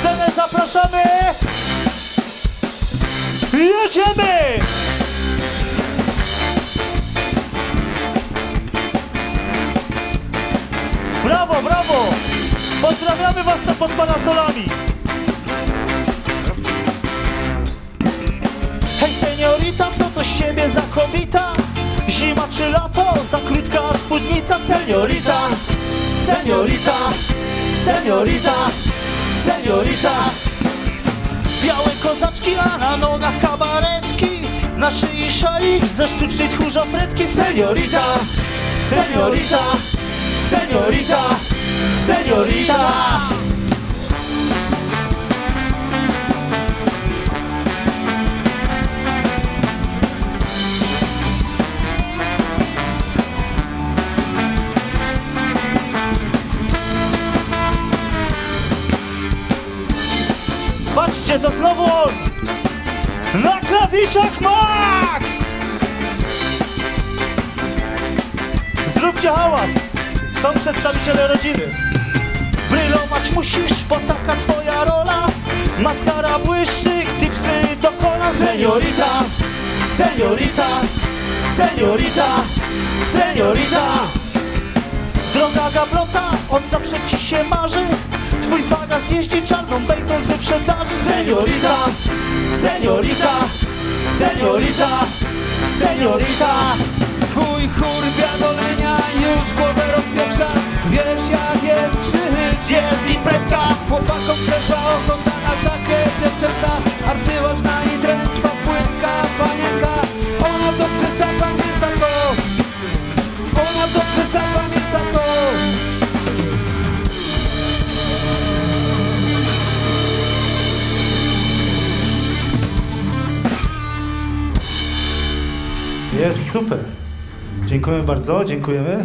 scenę zapraszamy! Jedziemy! Brawo, brawo! Pozdrawiamy was tam pod parasolami! Hej seniorita, co to z ciebie za kobieta? Zima czy lato? Za krótka spódnica Seniorita, seniorita, seniorita, seniorita. Białe kozaczki, a na nogach kabaretki. Na szyi szalik ze sztucznej tchórzofretki Seniorita, seniorita, seniorita, seniorita Patrzcie, to znowu on! Na klawiszach Max! Zróbcie hałas! Są przedstawiciele rodziny. Brylować musisz, bo taka twoja rola. Maskara błyszczy, tipsy do kolan. Seniorita, seniorita, seniorita, seniorita. Droga gablota, od zawsze ci się marzy Twój fagas jeździ czarną bejtą z wyprzedaży. Seniorita, seniorita, seniorita, seniorita. Twój chór wiadolenia już głowę rozpieprza. Wiesz jak jest krzyć Jest imprezka, Chłopakom Jest super. Dziękujemy bardzo, dziękujemy.